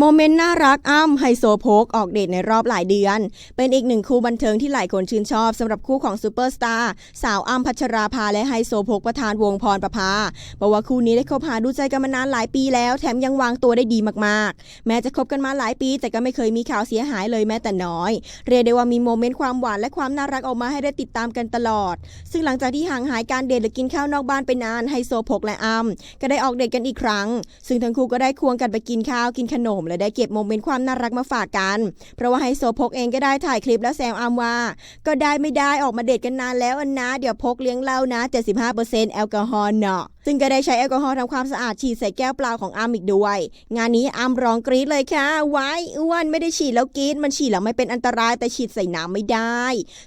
โมเมนต์น่ารักอ้ำไฮโซโพกออกเดทในรอบหลายเดือน เป็นอีกหนึ่งคู่บันเทิงที่หลายคนชื่นชอบสำหรับคู่ของซูเปอร์สตาร์สาวอ้ำพัชราภาและไฮโซโพกประธานวงพรประภาบอกว่าคู่นี้ได้คบหาดูใจกันมานานหลายปีแล้วแถมยังวางตัวได้ดีมากๆ แม้จะคบกันมาหลายปี แต่ก็ไม่เคยมีข่าวเสียหายเลยแม้แต่น้อย เรียกได้ว่ามีโมเมนต์ความหวานและความน่ารักออกมาให้ได้ติดตามกันตลอด ซึ่งหลังจากที่ห่างหายการเดทหรือกินข้าวนอกบ้านไปนานไฮโซโพกและอ้ำก็ได้ออกเดทกันอีกครั้ง ซึ่งทั้งคู่ก็ได้ควงกันไปกินข้าวกินขนมและได้เก็บโมเมนต์ความน่ารักมาฝากกัน เพราะว่าไฮโซพกเองก็ได้ถ่ายคลิปแล้วแซวอามว่า ก็ได้ไม่ได้ออกมาเดทกันนานแล้วอันนะ เดี๋ยวพกเลี้ยงเหล้านะ 75%แอลกอฮอล์เนาะ ซึ่งก็ได้ใช้แอลกอฮอล์ทำความสะอาดฉีดใส่แก้วเปล่าของอ้ำอีกด้วย งานนี้อ้ำร้องกรี๊ดเลยค่ะไว้อ้วนไม่ได้ฉีดแล้วกรี๊ดมันฉีดแล้วไม่เป็นอันตรายแต่ฉีดใส่น้ำไม่ได้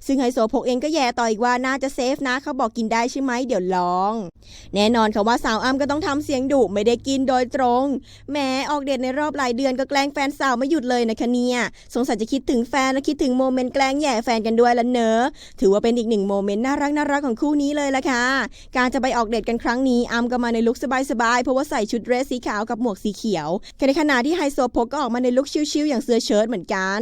ซึ่งไฮโซโพกเองก็แย่ต่ออีกว่าน่าจะเซฟนะเขาบอกกินได้ใช่ไหมเดี๋ยวลอง แน่นอนค่ะว่าสาวอ้ำก็ต้องทำเสียงดุไม่ได้กินโดยตรงแหม้ออกเดทในรอบหลายเดือนก็แกล้งแฟนสาวไม่หยุดเลยนะคะเนี่ยสงสัยจะคิดถึงแฟนและคิดถึงโมเมนต์แกล้งแย่แฟนกันด้วยละเนอะถือว่าเป็นอีกหนึ่งโมเมนต์น่ารักน่ารักของคู่นี้เลยละค่ะการจะไปออกเดทกันครั้งนี้อ้ำก็มาในลุคสบายๆ เพราะว่าใส่ชุดเดรสสีขาวกับหมวกสีเขียวในขณะที่ไฮโซโพกก็ออกมาในลุคชิลๆอย่างเสื้อเชิ้ตเหมือนกัน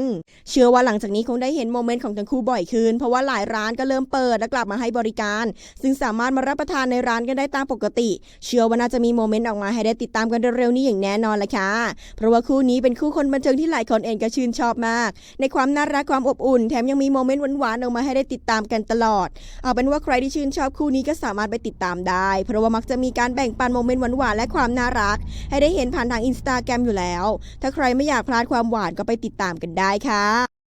เชื่อว่าหลังจากนี้คงได้เห็นโมเมนต์ของทั้งคู่บ่อยขึ้น เพราะว่าหลายร้านก็เริ่มเปิดและกลับมาให้บริการ ซึ่งสามารถมารับประทานในร้านกันได้ตามปกติ เชื่อว่าน่าจะมีโมเมนต์ออกมาให้ได้ติดตามกันเร็วๆนี้อย่างแน่นอนละค่ะ เพราะว่าคู่นี้เป็นคู่คนบันเทิงที่หลายคนเองก็ชื่นชอบมาก ในความน่ารักความอบอุ่น แถมยังมีโมเมนต์หวานๆออกมาให้ได้ติดตามกันตลอด เอาเป็นว่าใครที่ชื่นชอบคู่นี้ก็สามารถไปติดตามได้ เพราะว่ามักจะมีการแบ่งปันโมเมนต์หวานๆและความน่ารัก ให้ได้เห็นผ่านทางอินสตาแกรมอยู่แล้ว ถ้าใครไม่อยากพลาดความหวานก็ไปติดตามกันได้ค่ะ